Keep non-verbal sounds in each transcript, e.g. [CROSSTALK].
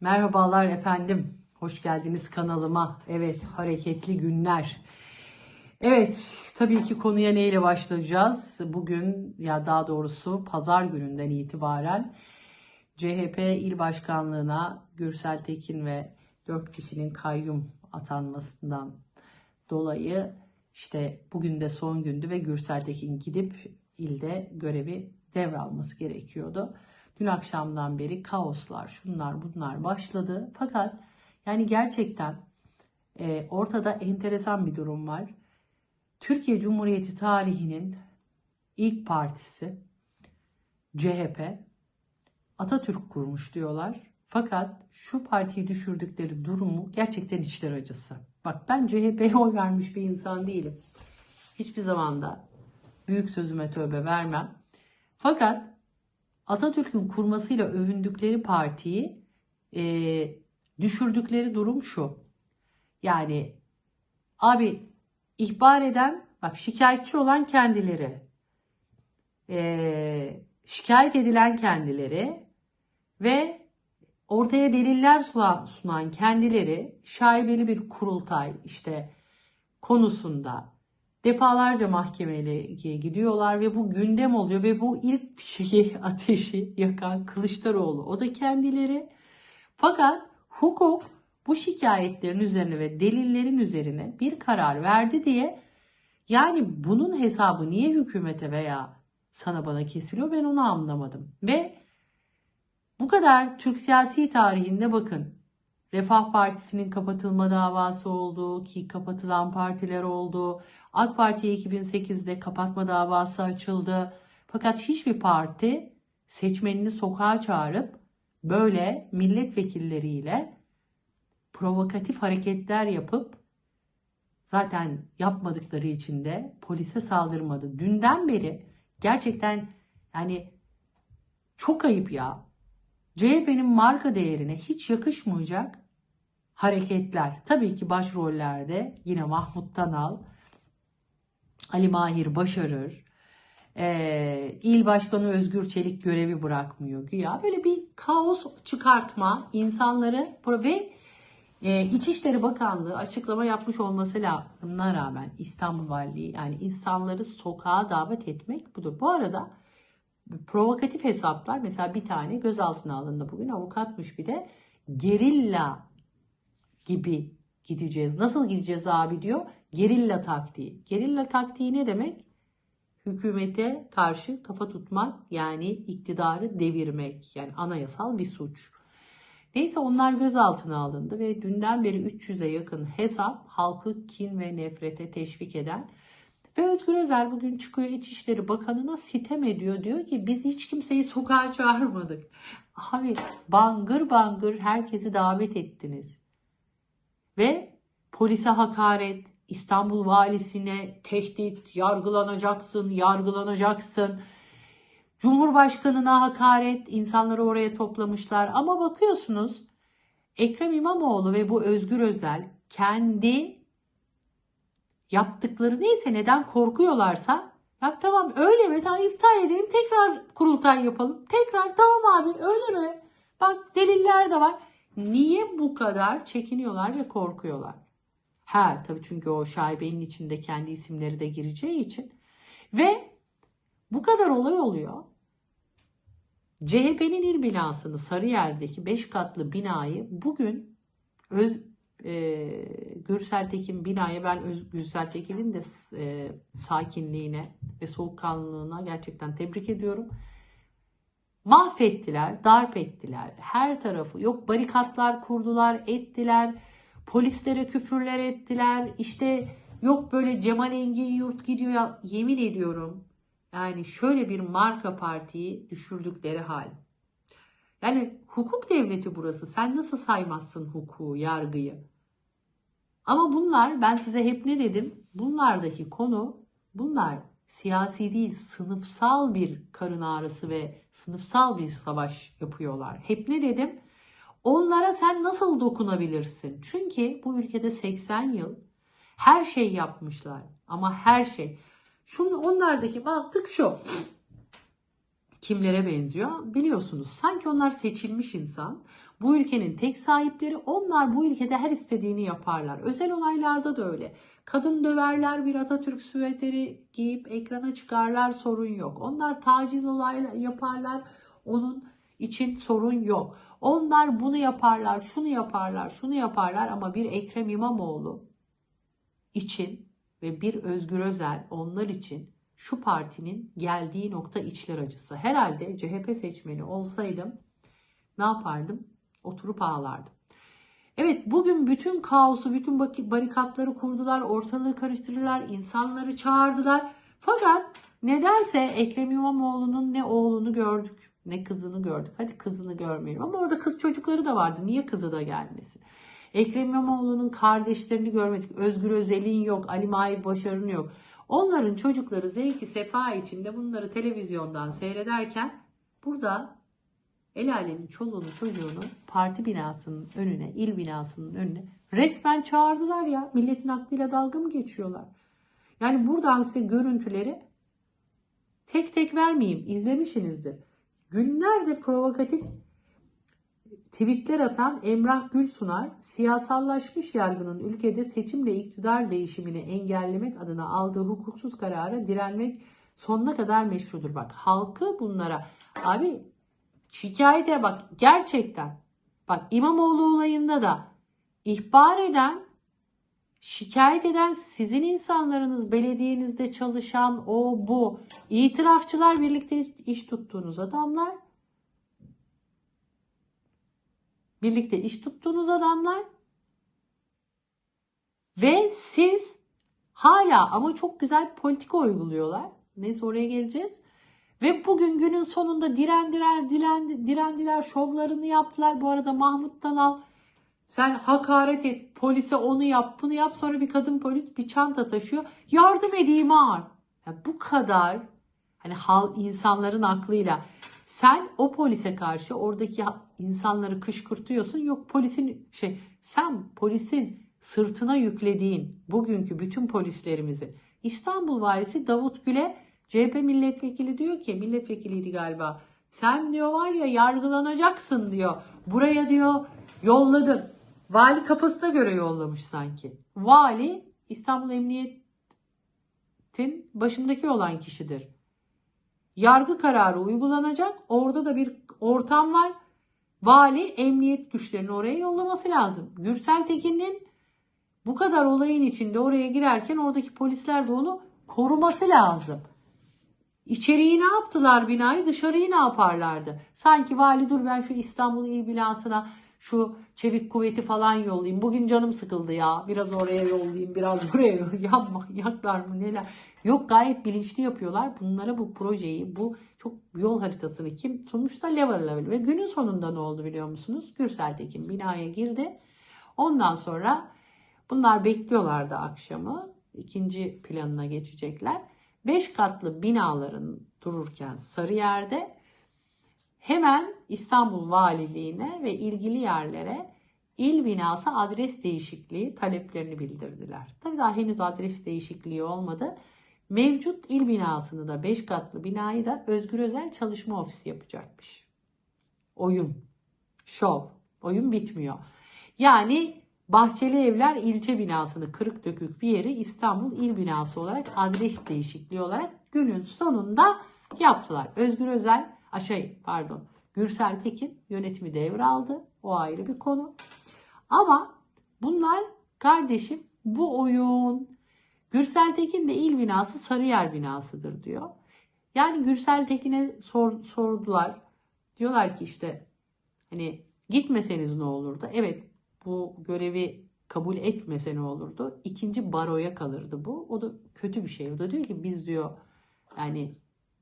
Merhabalar efendim. Hoş geldiniz kanalıma. Evet, hareketli günler. Evet, tabii ki konuya neyle başlayacağız? Bugün ya daha doğrusu pazar gününden itibaren CHP il başkanlığına Gürsel Tekin ve 4 kişinin kayyum atanmasından dolayı işte bugün de son gündü ve Gürsel Tekin gidip ilde görevi devralması gerekiyordu. Dün akşamdan beri kaoslar, şunlar bunlar başladı. Fakat yani gerçekten e, ortada enteresan bir durum var. Türkiye Cumhuriyeti tarihinin ilk partisi CHP Atatürk kurmuş diyorlar. Fakat şu partiyi düşürdükleri durumu gerçekten içler acısı. Bak ben CHP'ye oy vermiş bir insan değilim. Hiçbir zaman da büyük sözüme tövbe vermem. Fakat Atatürk'ün kurmasıyla övündükleri partiyi e, düşürdükleri durum şu. Yani abi ihbar eden bak şikayetçi olan kendileri e, şikayet edilen kendileri ve ortaya deliller sunan, kendileri şaibeli bir kurultay işte konusunda defalarca mahkemeye gidiyorlar ve bu gündem oluyor ve bu ilk şeyi [LAUGHS] ateşi yakan Kılıçdaroğlu. O da kendileri. Fakat hukuk bu şikayetlerin üzerine ve delillerin üzerine bir karar verdi diye yani bunun hesabı niye hükümete veya sana bana kesiliyor ben onu anlamadım. Ve bu kadar Türk siyasi tarihinde bakın Refah Partisi'nin kapatılma davası oldu ki kapatılan partiler oldu. AK Parti'ye 2008'de kapatma davası açıldı. Fakat hiçbir parti seçmenini sokağa çağırıp böyle milletvekilleriyle provokatif hareketler yapıp zaten yapmadıkları için de polise saldırmadı. Dünden beri gerçekten yani çok ayıp ya. CHP'nin marka değerine hiç yakışmayacak hareketler. Tabii ki başrollerde yine Mahmut Tanal, Ali Mahir Başarır, e, İl Başkanı Özgür Çelik görevi bırakmıyor güya. Böyle bir kaos çıkartma insanları ve e, İçişleri Bakanlığı açıklama yapmış olmasına rağmen İstanbul Valiliği yani insanları sokağa davet etmek budur. Bu arada provokatif hesaplar mesela bir tane gözaltına alındı bugün avukatmış bir de gerilla gibi gideceğiz. Nasıl gideceğiz abi diyor. Gerilla taktiği. Gerilla taktiği ne demek? Hükümete karşı kafa tutmak yani iktidarı devirmek yani anayasal bir suç. Neyse onlar gözaltına alındı ve dünden beri 300'e yakın hesap halkı kin ve nefrete teşvik eden ve Özgür Özel bugün çıkıyor İçişleri Bakanı'na sitem ediyor. Diyor ki biz hiç kimseyi sokağa çağırmadık. Abi bangır bangır herkesi davet ettiniz. Ve polise hakaret, İstanbul valisine tehdit, yargılanacaksın, yargılanacaksın. Cumhurbaşkanına hakaret, insanları oraya toplamışlar. Ama bakıyorsunuz Ekrem İmamoğlu ve bu Özgür Özel kendi yaptıkları neyse neden korkuyorlarsa ya tamam öyle mi tamam iptal edelim tekrar kurultay yapalım. Tekrar tamam abi öyle mi? Bak deliller de var. Niye bu kadar çekiniyorlar ve korkuyorlar? Ha tabii çünkü o şaibenin içinde kendi isimleri de gireceği için. Ve bu kadar olay oluyor. CHP'nin il binasını Sarıyer'deki 5 katlı binayı bugün öz, e, Gürsel Tekin binaya ben Öz, Gürsel Tekin'in de e, sakinliğine ve soğukkanlılığına gerçekten tebrik ediyorum. Mahvettiler, darp ettiler. Her tarafı yok barikatlar kurdular, ettiler. Polislere küfürler ettiler. İşte yok böyle Cemal Engin Yurt gidiyor ya yemin ediyorum. Yani şöyle bir marka partiyi düşürdükleri hal. Yani hukuk devleti burası. Sen nasıl saymazsın hukuku, yargıyı? Ama bunlar ben size hep ne dedim? Bunlardaki konu bunlar siyasi değil sınıfsal bir karın ağrısı ve sınıfsal bir savaş yapıyorlar. Hep ne dedim? Onlara sen nasıl dokunabilirsin? Çünkü bu ülkede 80 yıl her şey yapmışlar ama her şey. Şunu onlardaki mantık şu kimlere benziyor biliyorsunuz. Sanki onlar seçilmiş insan. Bu ülkenin tek sahipleri onlar bu ülkede her istediğini yaparlar. Özel olaylarda da öyle. Kadın döverler bir Atatürk süveteri giyip ekrana çıkarlar sorun yok. Onlar taciz olaylar yaparlar onun için sorun yok. Onlar bunu yaparlar, şunu yaparlar, şunu yaparlar ama bir Ekrem İmamoğlu için ve bir Özgür Özel onlar için şu partinin geldiği nokta içler acısı. Herhalde CHP seçmeni olsaydım ne yapardım? Oturup ağlardım. Evet bugün bütün kaosu, bütün barikatları kurdular, ortalığı karıştırdılar, insanları çağırdılar. Fakat nedense Ekrem İmamoğlu'nun ne oğlunu gördük, ne kızını gördük. Hadi kızını görmeyelim ama orada kız çocukları da vardı. Niye kızı da gelmesin? Ekrem İmamoğlu'nun kardeşlerini görmedik. Özgür Özel'in yok, Ali Mahir Başarı'nın yok. Onların çocukları zevki sefa içinde bunları televizyondan seyrederken burada el alemin çoluğunu çocuğunu parti binasının önüne, il binasının önüne resmen çağırdılar ya. Milletin aklıyla dalga mı geçiyorlar? Yani buradan size görüntüleri tek tek vermeyeyim. izlemişsinizdir. Günlerdir provokatif tweetler atan Emrah Gülsunar, siyasallaşmış yargının ülkede seçimle iktidar değişimini engellemek adına aldığı hukuksuz karara direnmek sonuna kadar meşrudur. Bak halkı bunlara abi şikayete bak gerçekten bak İmamoğlu olayında da ihbar eden şikayet eden sizin insanlarınız belediyenizde çalışan o bu itirafçılar birlikte iş tuttuğunuz adamlar birlikte iş tuttuğunuz adamlar ve siz hala ama çok güzel politika uyguluyorlar. Neyse oraya geleceğiz. Ve bugün günün sonunda direndiler, direndi, direndiler, şovlarını yaptılar. Bu arada Mahmut Tanal sen hakaret et, polise onu yap, bunu yap. Sonra bir kadın polis bir çanta taşıyor. Yardım edeyim ağır. Ya bu kadar hani hal insanların aklıyla sen o polise karşı oradaki insanları kışkırtıyorsun. Yok polisin şey sen polisin sırtına yüklediğin bugünkü bütün polislerimizi İstanbul valisi Davut Gül'e CHP milletvekili diyor ki milletvekiliydi galiba. Sen diyor var ya yargılanacaksın diyor. Buraya diyor yolladın. Vali kafasına göre yollamış sanki. Vali İstanbul Emniyet'in başındaki olan kişidir yargı kararı uygulanacak. Orada da bir ortam var. Vali emniyet güçlerini oraya yollaması lazım. Gürsel Tekin'in bu kadar olayın içinde oraya girerken oradaki polisler de onu koruması lazım. İçeriği ne yaptılar binayı dışarıyı ne yaparlardı? Sanki vali dur ben şu İstanbul İl Binası'na şu çevik kuvveti falan yollayayım. Bugün canım sıkıldı ya. Biraz oraya yollayayım, biraz [LAUGHS] buraya yollayayım. Ya manyaklar mı neler? Yok gayet bilinçli yapıyorlar. Bunlara bu projeyi, bu çok yol haritasını kim sonuçta level level ve günün sonunda ne oldu biliyor musunuz? Gürsel Tekin binaya girdi. Ondan sonra bunlar bekliyorlardı akşamı. ikinci planına geçecekler. Beş katlı binaların dururken Sarıyer'de hemen İstanbul Valiliğine ve ilgili yerlere il binası adres değişikliği taleplerini bildirdiler. Tabii daha henüz adres değişikliği olmadı. Mevcut il binasını da 5 katlı binayı da Özgür Özel Çalışma Ofisi yapacakmış. Oyun, şov, oyun bitmiyor. Yani Bahçeli Evler ilçe binasını kırık dökük bir yeri İstanbul il binası olarak adres değişikliği olarak günün sonunda yaptılar. Özgür Özel, a şey pardon Gürsel Tekin yönetimi devraldı. O ayrı bir konu. Ama bunlar kardeşim bu oyun Gürsel Tekin de il binası Sarıyer binasıdır diyor. Yani Gürsel Tekin'e sor, sordular. Diyorlar ki işte hani gitmeseniz ne olurdu? Evet bu görevi kabul etmese ne olurdu? İkinci baroya kalırdı bu. O da kötü bir şey. O da diyor ki biz diyor yani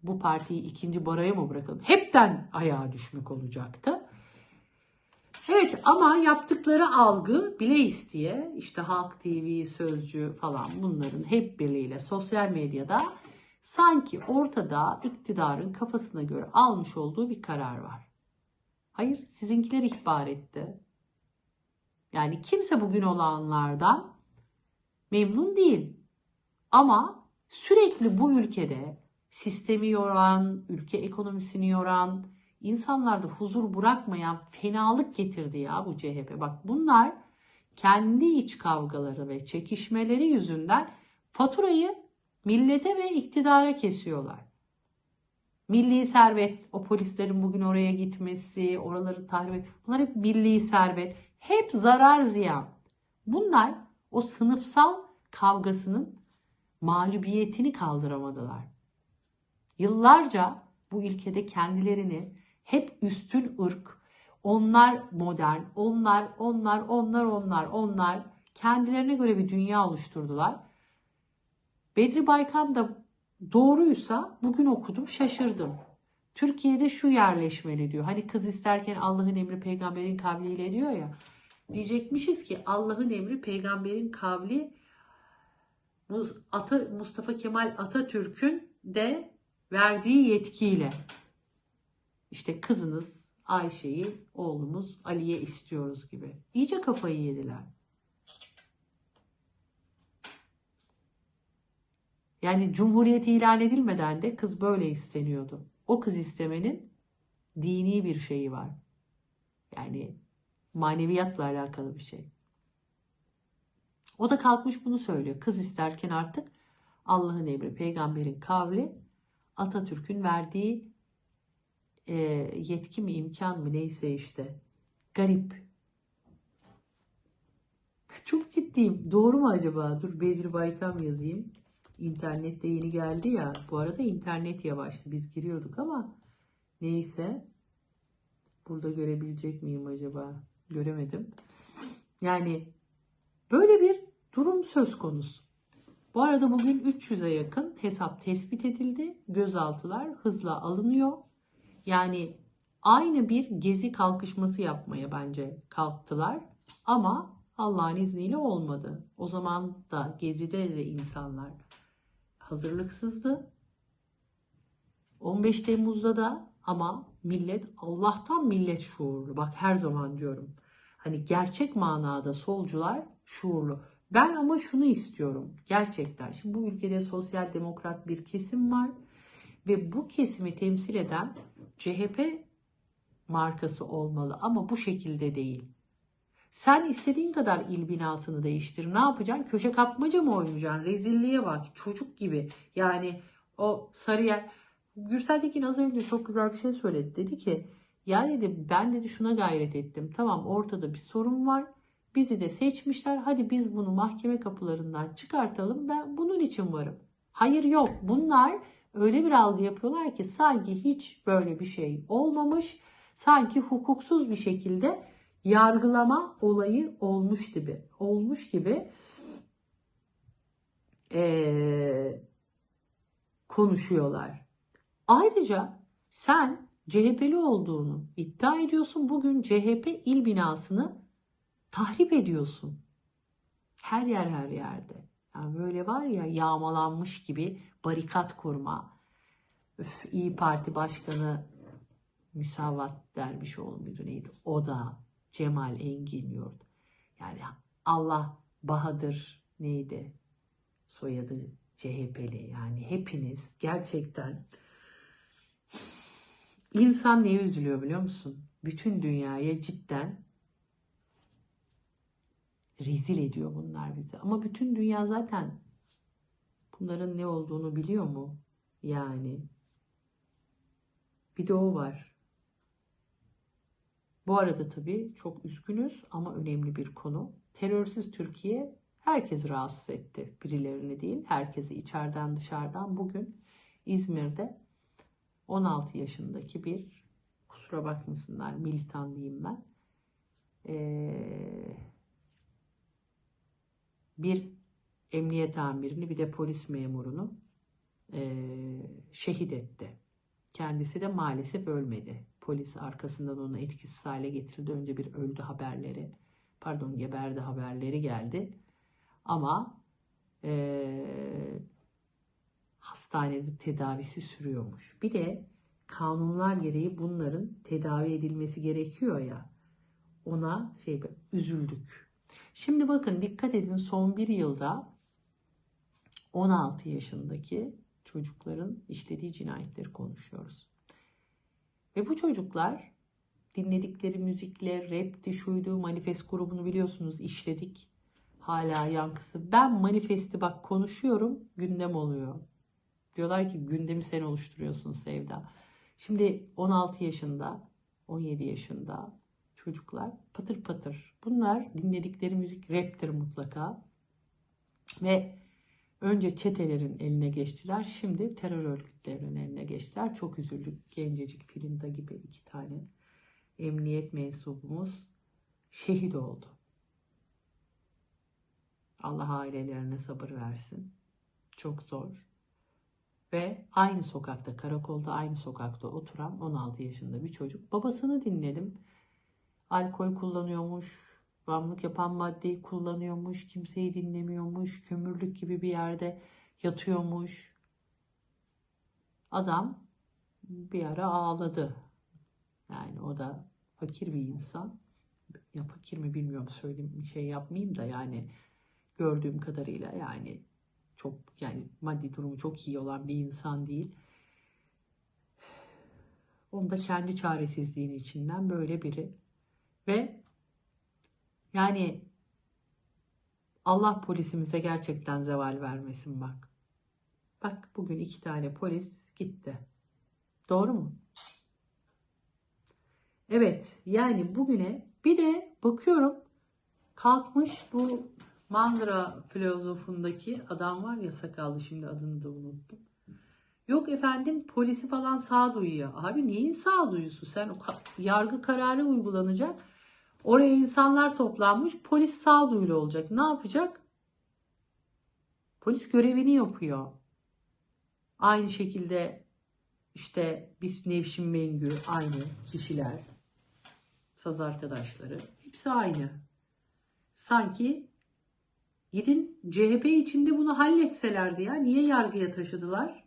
bu partiyi ikinci baroya mı bırakalım? Hepten ayağa düşmek olacaktı. Evet ama yaptıkları algı bile isteye işte Halk TV, Sözcü falan bunların hep birliğiyle sosyal medyada sanki ortada iktidarın kafasına göre almış olduğu bir karar var. Hayır sizinkiler ihbar etti. Yani kimse bugün olanlardan memnun değil. Ama sürekli bu ülkede sistemi yoran, ülke ekonomisini yoran, insanlarda huzur bırakmayan fenalık getirdi ya bu CHP. Bak bunlar kendi iç kavgaları ve çekişmeleri yüzünden faturayı millete ve iktidara kesiyorlar. Milli servet, o polislerin bugün oraya gitmesi, oraları tahrip bunlar hep milli servet. Hep zarar ziyan. Bunlar o sınıfsal kavgasının mağlubiyetini kaldıramadılar. Yıllarca bu ülkede kendilerini hep üstün ırk, onlar modern, onlar, onlar, onlar, onlar, onlar kendilerine göre bir dünya oluşturdular. Bedri Baykam da doğruysa bugün okudum şaşırdım. Türkiye'de şu yerleşmeli diyor. Hani kız isterken Allah'ın emri peygamberin kavliyle diyor ya. Diyecekmişiz ki Allah'ın emri peygamberin kavli Mustafa Kemal Atatürk'ün de verdiği yetkiyle işte kızınız Ayşe'yi oğlumuz Ali'ye istiyoruz gibi. İyice kafayı yediler. Yani cumhuriyet ilan edilmeden de kız böyle isteniyordu. O kız istemenin dini bir şeyi var. Yani maneviyatla alakalı bir şey. O da kalkmış bunu söylüyor. Kız isterken artık Allah'ın emri, peygamberin kavli, Atatürk'ün verdiği e, yetki mi, imkan mı neyse işte. Garip. Çok ciddiyim. Doğru mu acaba? Dur Bedir Baykam yazayım. İnternette yeni geldi ya. Bu arada internet yavaştı. Biz giriyorduk ama neyse. Burada görebilecek miyim acaba? Göremedim. Yani böyle bir durum söz konusu. Bu arada bugün 300'e yakın hesap tespit edildi. Gözaltılar hızla alınıyor. Yani aynı bir gezi kalkışması yapmaya bence kalktılar. Ama Allah'ın izniyle olmadı. O zaman da gezide de insanlar hazırlıksızdı. 15 Temmuz'da da ama millet Allah'tan millet şuurlu. Bak her zaman diyorum. Hani gerçek manada solcular şuurlu. Ben ama şunu istiyorum gerçekten. Şimdi bu ülkede sosyal demokrat bir kesim var ve bu kesimi temsil eden CHP markası olmalı ama bu şekilde değil. Sen istediğin kadar il binasını değiştir. Ne yapacaksın? Köşe kapmaca mı oynayacaksın? Rezilliğe bak. Çocuk gibi. Yani o Sarıyer. Gürsel Tekin az önce çok güzel bir şey söyledi. Dedi ki ya dedi ben dedi şuna gayret ettim. Tamam ortada bir sorun var. Bizi de seçmişler. Hadi biz bunu mahkeme kapılarından çıkartalım. Ben bunun için varım. Hayır yok. Bunlar öyle bir algı yapıyorlar ki sanki hiç böyle bir şey olmamış. Sanki hukuksuz bir şekilde yargılama olayı olmuş gibi. Olmuş gibi ee, konuşuyorlar. Ayrıca sen CHP'li olduğunu iddia ediyorsun. Bugün CHP il binasını tahrip ediyorsun. Her yer her yerde. Yani böyle var ya yağmalanmış gibi barikat kurma. Öf, İyi Parti Başkanı Müsavat Dervişoğlu muydu neydi? O da Cemal Engin Yurt. Yani Allah Bahadır neydi? Soyadı CHP'li yani hepiniz gerçekten insan neye üzülüyor biliyor musun? Bütün dünyaya cidden rezil ediyor bunlar bizi. Ama bütün dünya zaten bunların ne olduğunu biliyor mu? Yani bir de o var. Bu arada tabii çok üzgünüz ama önemli bir konu. Terörsüz Türkiye herkes rahatsız etti. Birilerini değil, herkesi içeriden dışarıdan. Bugün İzmir'de 16 yaşındaki bir, kusura bakmasınlar militan diyeyim ben, ee, bir emniyet amirini bir de polis memurunu ee, şehit etti. Kendisi de maalesef ölmedi. Polis arkasından onu etkisiz hale getirdi. Önce bir öldü haberleri, pardon geberdi haberleri geldi. Ama e, hastanede tedavisi sürüyormuş. Bir de kanunlar gereği bunların tedavi edilmesi gerekiyor ya. Ona şey üzüldük. Şimdi bakın dikkat edin son bir yılda 16 yaşındaki çocukların işlediği cinayetleri konuşuyoruz. Ve bu çocuklar dinledikleri müzikle, rapti, şuydu, manifest grubunu biliyorsunuz işledik. Hala yankısı. Ben manifesti bak konuşuyorum, gündem oluyor. Diyorlar ki gündemi sen oluşturuyorsun Sevda. Şimdi 16 yaşında, 17 yaşında çocuklar patır patır. Bunlar dinledikleri müzik raptir mutlaka. Ve önce çetelerin eline geçtiler. Şimdi terör örgütlerinin eline geçtiler. Çok üzüldük. Gencecik filmde gibi iki tane emniyet mensubumuz şehit oldu. Allah ailelerine sabır versin. Çok zor. Ve aynı sokakta, karakolda aynı sokakta oturan 16 yaşında bir çocuk. Babasını dinledim. Alkol kullanıyormuş, bağımlılık yapan maddeyi kullanıyormuş, kimseyi dinlemiyormuş, kömürlük gibi bir yerde yatıyormuş. Adam bir ara ağladı. Yani o da fakir bir insan. Ya fakir mi bilmiyorum söyleyeyim şey yapmayayım da yani gördüğüm kadarıyla yani çok yani maddi durumu çok iyi olan bir insan değil. Onu da kendi çaresizliğin içinden böyle biri. Ve yani Allah polisimize gerçekten zeval vermesin bak. Bak bugün iki tane polis gitti. Doğru mu? Evet yani bugüne bir de bakıyorum kalkmış bu Mandıra filozofundaki adam var ya sakallı şimdi adını da unuttum. Yok efendim polisi falan sağduyuyor. Abi neyin sağduyusu sen? O yargı kararı uygulanacak. Oraya insanlar toplanmış. Polis sağduyulu olacak. Ne yapacak? Polis görevini yapıyor. Aynı şekilde işte biz Nevşin Mengü aynı kişiler. Saz arkadaşları. Hepsi aynı. Sanki gidin CHP içinde bunu halletselerdi ya. Niye yargıya taşıdılar?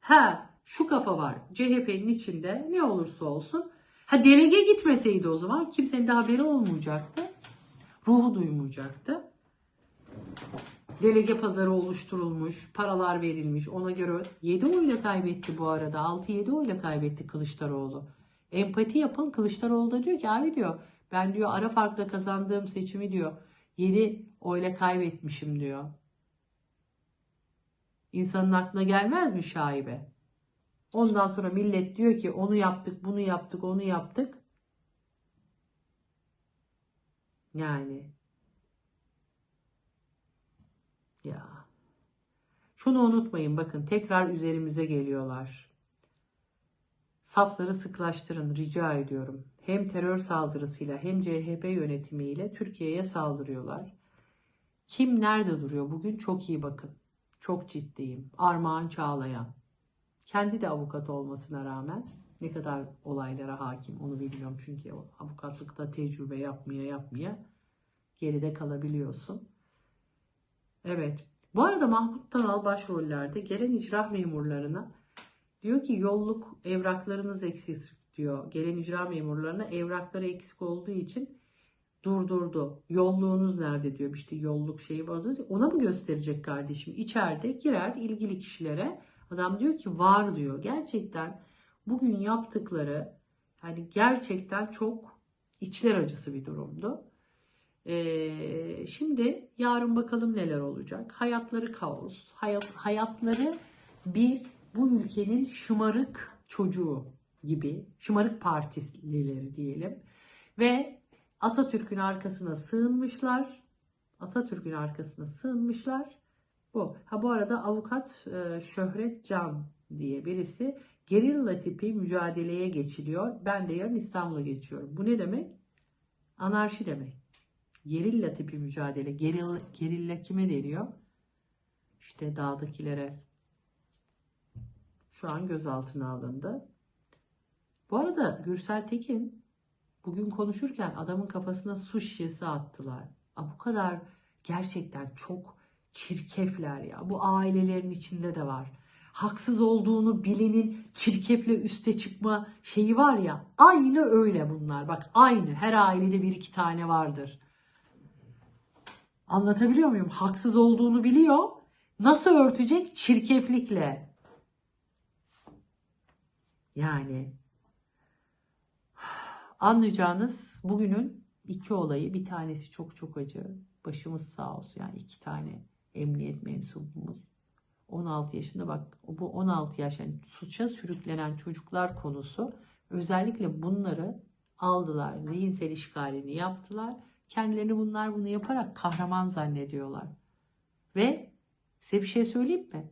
Ha şu kafa var. CHP'nin içinde ne olursa olsun. Ha delege gitmeseydi o zaman kimsenin de haberi olmayacaktı. Ruhu duymayacaktı. Delege pazarı oluşturulmuş, paralar verilmiş. Ona göre 7 oyla kaybetti bu arada. 6-7 oyla kaybetti Kılıçdaroğlu. Empati yapın. Kılıçdaroğlu da diyor ki abi diyor ben diyor ara farkla kazandığım seçimi diyor 7 oyla kaybetmişim diyor. İnsanın aklına gelmez mi şaibe? Ondan sonra millet diyor ki onu yaptık, bunu yaptık, onu yaptık. Yani ya şunu unutmayın bakın tekrar üzerimize geliyorlar. Safları sıklaştırın rica ediyorum. Hem terör saldırısıyla hem CHP yönetimiyle Türkiye'ye saldırıyorlar. Kim nerede duruyor bugün çok iyi bakın. Çok ciddiyim. Armağan Çağlayan. Kendi de avukat olmasına rağmen ne kadar olaylara hakim onu bilmiyorum. Çünkü avukatlıkta tecrübe yapmaya yapmaya geride kalabiliyorsun. Evet. Bu arada Mahmut Tanal başrollerde gelen icra memurlarına diyor ki yolluk evraklarınız eksik diyor. Gelen icra memurlarına evrakları eksik olduğu için durdurdu. Yolluğunuz nerede diyor. İşte yolluk şeyi var. Ona mı gösterecek kardeşim? İçeride girer ilgili kişilere. Adam diyor ki var diyor. Gerçekten bugün yaptıkları hani gerçekten çok içler acısı bir durumdu. Ee, şimdi yarın bakalım neler olacak. Hayatları kaos. Hayat, hayatları bir bu ülkenin şımarık çocuğu gibi. Şımarık partilileri diyelim. Ve Atatürk'ün arkasına sığınmışlar. Atatürk'ün arkasına sığınmışlar. Bu. Ha bu arada avukat e, Şöhret Can diye birisi gerilla tipi mücadeleye geçiliyor. Ben de yarın İstanbul'a geçiyorum. Bu ne demek? Anarşi demek. Gerilla tipi mücadele. Gerilla, gerilla kime deniyor? İşte dağdakilere şu an gözaltına alındı. Bu arada Gürsel Tekin bugün konuşurken adamın kafasına su şişesi attılar. Aa, bu kadar gerçekten çok çirkefler ya. Bu ailelerin içinde de var. Haksız olduğunu bilenin çirkefle üste çıkma şeyi var ya. Aynı öyle bunlar. Bak aynı. Her ailede bir iki tane vardır. Anlatabiliyor muyum? Haksız olduğunu biliyor. Nasıl örtecek? Çirkeflikle. Yani Anlayacağınız bugünün iki olayı bir tanesi çok çok acı. Başımız sağ olsun yani iki tane emniyet mensubumuz. 16 yaşında bak bu 16 yaş yani suça sürüklenen çocuklar konusu özellikle bunları aldılar. Zihinsel işgalini yaptılar. Kendilerini bunlar bunu yaparak kahraman zannediyorlar. Ve size bir şey söyleyeyim mi?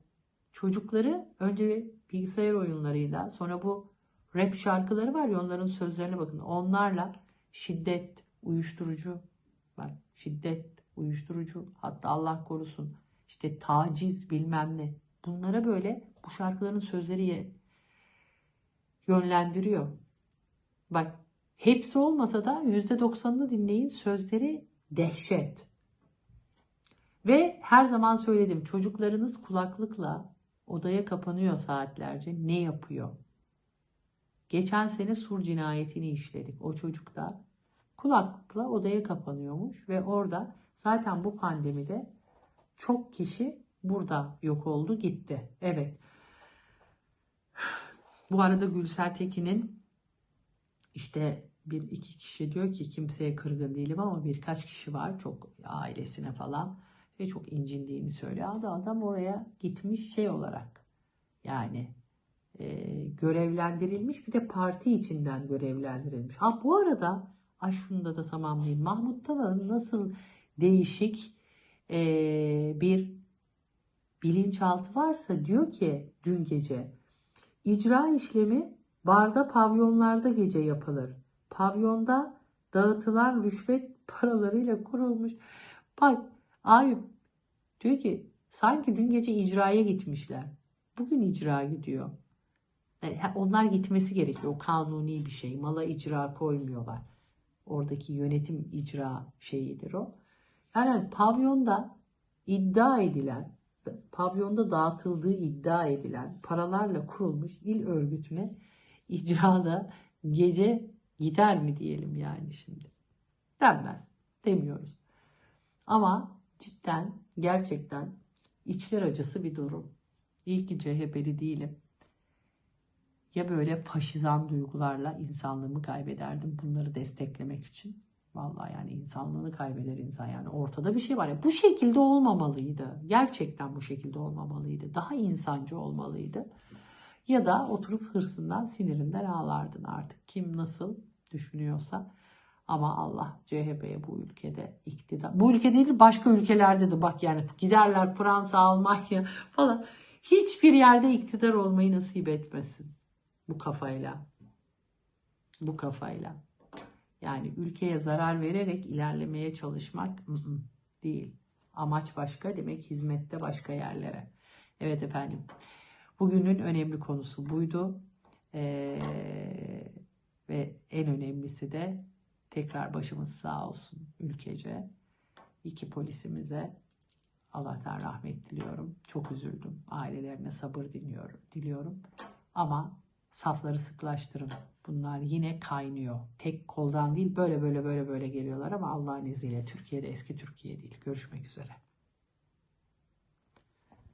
Çocukları önce bilgisayar oyunlarıyla sonra bu rap şarkıları var ya onların sözlerine bakın. Onlarla şiddet, uyuşturucu var. Şiddet, uyuşturucu hatta Allah korusun işte taciz bilmem ne. Bunlara böyle bu şarkıların sözleri yönlendiriyor. Bak hepsi olmasa da %90'ını dinleyin sözleri dehşet. Ve her zaman söyledim çocuklarınız kulaklıkla odaya kapanıyor saatlerce ne yapıyor? Geçen sene sur cinayetini işledik. O çocuk da kulaklıkla odaya kapanıyormuş ve orada zaten bu pandemide çok kişi burada yok oldu gitti. Evet. Bu arada Gülser Tekin'in işte bir iki kişi diyor ki kimseye kırgın değilim ama birkaç kişi var çok ailesine falan ve çok incindiğini söylüyor. Adam, adam oraya gitmiş şey olarak yani e, görevlendirilmiş bir de parti içinden görevlendirilmiş. Ha bu arada ay şunu da, da tamamlayayım. Mahmut Talan'ın nasıl değişik e, bir bilinçaltı varsa diyor ki dün gece icra işlemi barda pavyonlarda gece yapılır. Pavyonda dağıtılan rüşvet paralarıyla kurulmuş. Bak abi diyor ki sanki dün gece icraya gitmişler. Bugün icra gidiyor. Ha, onlar gitmesi gerekiyor. O kanuni bir şey. Mala icra koymuyorlar. Oradaki yönetim icra şeyidir o. Yani pavyonda iddia edilen, pavyonda dağıtıldığı iddia edilen paralarla kurulmuş il örgütüne icrada gece gider mi diyelim yani şimdi. Denmez. Demiyoruz. Ama cidden gerçekten içler acısı bir durum. İyi ki CHP'li değilim. Ya böyle faşizan duygularla insanlığımı kaybederdim bunları desteklemek için. Vallahi yani insanlığını kaybeder insan yani ortada bir şey var ya bu şekilde olmamalıydı. Gerçekten bu şekilde olmamalıydı. Daha insancı olmalıydı. Ya da oturup hırsından sinirinden ağlardın artık. Kim nasıl düşünüyorsa. Ama Allah CHP'ye bu ülkede iktidar. Bu ülke değil başka ülkelerde de bak yani giderler Fransa, Almanya [LAUGHS] falan. Hiçbir yerde iktidar olmayı nasip etmesin. Bu kafayla. Bu kafayla. Yani ülkeye zarar vererek ilerlemeye çalışmak değil. Amaç başka demek hizmette başka yerlere. Evet efendim. Bugünün önemli konusu buydu. Ee, ve en önemlisi de tekrar başımız sağ olsun ülkece. İki polisimize Allah'tan rahmet diliyorum. Çok üzüldüm. Ailelerine sabır diliyorum. diliyorum. Ama safları sıklaştırın. Bunlar yine kaynıyor. Tek koldan değil böyle böyle böyle böyle geliyorlar ama Allah'ın izniyle Türkiye'de eski Türkiye değil. Görüşmek üzere.